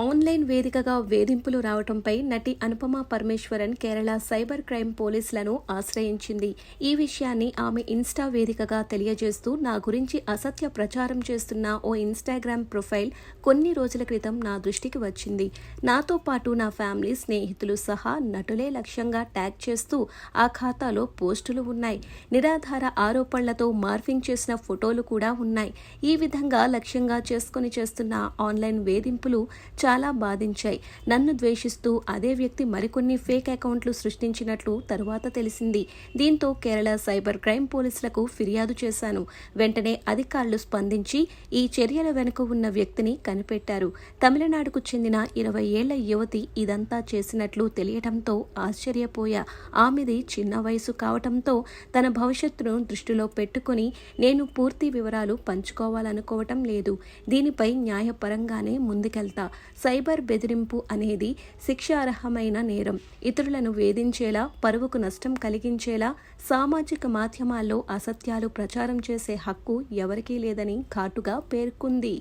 Online వేదికగా వేధింపులు రావడంపై నటి అనుపమ పరమేశ్వరన్ కేరళ సైబర్ క్రైమ్ పోలీసులను ఆశ్రయించింది. ఈ విషయాన్ని ఆమె ఇన్స్టా వేదికగా తెలియజేస్తూ నా గురించి అసత్య ప్రచారం చేస్తున్న ఓ ఇన్స్టాగ్రామ్ ప్రొఫైల్ కొన్ని రోజుల క్రితం నా దృష్టికి వచ్చింది. నాతో పాటు నా ఫ్యామిలీ స్నేహితులు సహా నటులే లక్ష్యంగా ట్యాగ్ చేస్తూ ఆ ఖాతాలో పోస్టులు ఉన్నాయి. నిరాధార ఆరోపణలతో మార్ఫింగ్ చేసిన ఫోటోలు కూడా ఉన్నాయి. ఈ విధంగా లక్ష్యంగా చేసుకుని చేస్తున్న ఆన్లైన్ వేధింపులు చాలా బాధించాయి. నన్ను ద్వేషిస్తూ అదే వ్యక్తి మరికొన్ని ఫేక్ అకౌంట్లు సృష్టించినట్లు తరువాత తెలిసింది. దీంతో కేరళ సైబర్ క్రైమ్ పోలీసులకు ఫిర్యాదు చేశాను. వెంటనే అధికారులు స్పందించి ఈ చర్యల వెనుక ఉన్న వ్యక్తిని కనిపెట్టారు. తమిళనాడుకు చెందిన ఇరవై ఏళ్ళ యువతి ఇదంతా చేసినట్లు తెలియటంతో ఆశ్చర్యపోయా. ఆమెది చిన్న వయసు కావటంతో తన భవిష్యత్తును దృష్టిలో పెట్టుకుని నేను పూర్తి వివరాలు పంచుకోవాలనుకోవటం లేదు. దీనిపై న్యాయపరంగానే ముందుకెళ్తా. సైబర్ బెదిరింపు అనేది శిక్షార్హమైన నేరం. ఇతరులను వేధించేలా పరువుకు నష్టం కలిగించేలా సామాజిక మాధ్యమాల్లో అసత్యాలు ప్రచారం చేసే హక్కు ఎవరికీ లేదని ఘాటుగా పేర్కొంది.